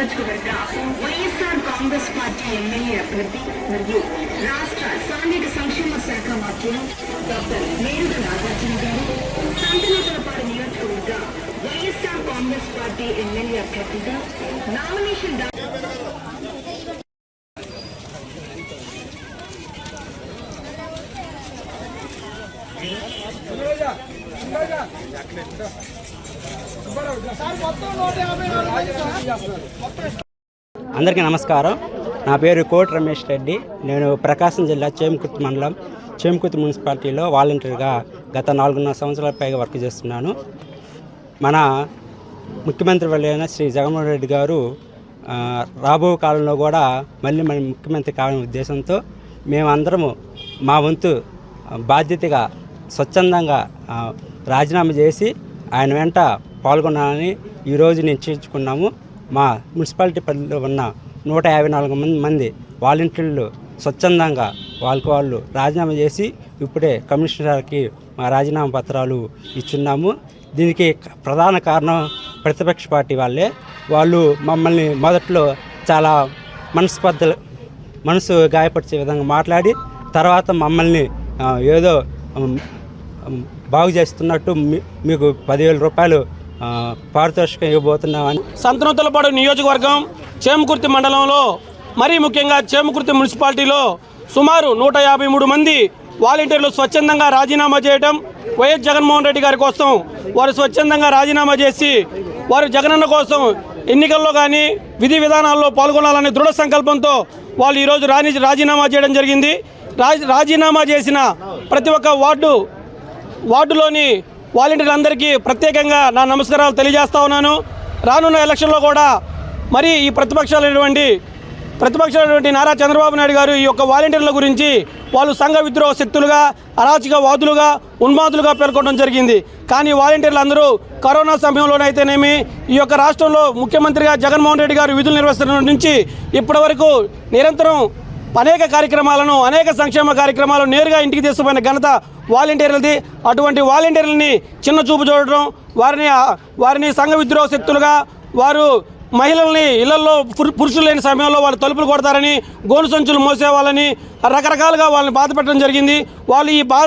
నియోజకవర్గ YSR Congress party MLA అభ్యర్థి మరియు రాష్ట్ర సాంఘిక సంక్షేమ శాఖ మంత్రులు డాక్టర్ మేరుగ నాగార్జున గారు సంతనూతలపాడు నియోజకవర్గ వైఎస్ఆర్ కాంగ్రెస్ పార్టీ ఎమ్మెల్యే అభ్యర్థిగా నామినేషన్ అందరికీ నమస్కారం. నా పేరు కోటి రమేష్ రెడ్డి. నేను ప్రకాశం జిల్లా చేమకుర్తి మండలం చేమకుర్తి మున్సిపాలిటీలో వాలంటీర్గా గత నాలుగున్నర సంవత్సరాల పైగా వర్క్ చేస్తున్నాను. మన ముఖ్యమంత్రి వెళ్ళైన శ్రీ జగన్మోహన్ రెడ్డి గారు రాబో కాలంలో కూడా మళ్ళీ మన ముఖ్యమంత్రి కావాలనే ఉద్దేశంతో మేమందరము మా వంతు బాధ్యతగా స్వచ్ఛందంగా రాజీనామా చేసి ఆయన వెంట పాల్గొనాలని ఈరోజు నిశ్చయించుకున్నాము మా మున్సిపాలిటీ పరిధిలో ఉన్న నూట యాభై నాలుగు మంది మంది వాలంటీర్లు స్వచ్ఛందంగా వాళ్ళకి వాళ్ళు రాజీనామా చేసి ఇప్పుడే కమిషనర్కి మా రాజీనామా పత్రాలు ఇచ్చున్నాము. దీనికి ప్రధాన కారణం ప్రతిపక్ష పార్టీ వాళ్ళే. వాళ్ళు మమ్మల్ని మొదట్లో చాలా మనస్పర్ధలు మనసు గాయపరిచే విధంగా మాట్లాడి తర్వాత మమ్మల్ని ఏదో బాగు చేస్తున్నట్టు మీ- మీకు పదివేల రూపాయలు పారితోషికం ఇవ్వబోతున్నామని. సంతనోత్తలపాడు నియోజకవర్గం చేమకుర్తి మండలంలో మరీ ముఖ్యంగా చేమకుర్తి మున్సిపాలిటీలో సుమారు నూట యాభై మూడు మంది వాలంటీర్లు స్వచ్ఛందంగా రాజీనామా చేయడం వైఎస్ జగన్మోహన్ రెడ్డి గారి కోసం వారు స్వచ్ఛందంగా రాజీనామా చేసి వారు జగనన్న కోసం ఎన్నికల్లో కానీ విధి విధానాల్లో పాల్గొనాలనే దృఢ సంకల్పంతో వాళ్ళు ఈరోజు రాణి రాజీనామా చేయడం జరిగింది. రాజీనామా చేసిన ప్రతి ఒక్క వార్డు వార్డులోని వాలంటీర్లందరికీ ప్రత్యేకంగా నా నమస్కారాలు తెలియజేస్తా ఉన్నాను. రానున్న ఎలక్షన్లో కూడా మరి ఈ ప్రతిపక్షాలైనటువంటి ప్రతిపక్షాలైనటువంటి నారా చంద్రబాబు నాయుడు గారు ఈ యొక్క వాలంటీర్ల గురించి వాళ్ళు సంఘ విద్రోహ శక్తులుగా అరాచక వాదులుగా ఉన్మాదులుగా పేర్కొనడం జరిగింది. కానీ వాలంటీర్లు అందరూ కరోనా సమయంలోనైతేనేమి ఈ యొక్క రాష్ట్రంలో ముఖ్యమంత్రిగా జగన్మోహన్ రెడ్డి గారు విధులు నిర్వహిస్తున్న నుంచి ఇప్పటి నిరంతరం అనేక కార్యక్రమాలను అనేక సంక్షేమ కార్యక్రమాలు నేరుగా ఇంటికి తీసుకుపోయిన ఘనత వాలంటీర్లది. అటువంటి వాలంటీర్లని చిన్న చూపు చూడటం వారిని వారిని సంఘ విద్రోహ శక్తులుగా వారు మహిళల్ని ఇళ్ళలో పురు- పురుషులు లేని సమయంలో వాళ్ళు తలుపులు కొడతారని గోను సంచులు మోసేవాళ్ళని రకరకాలుగా వాళ్ళని బాధపెట్టడం జరిగింది. వాళ్ళు ఈ బాధ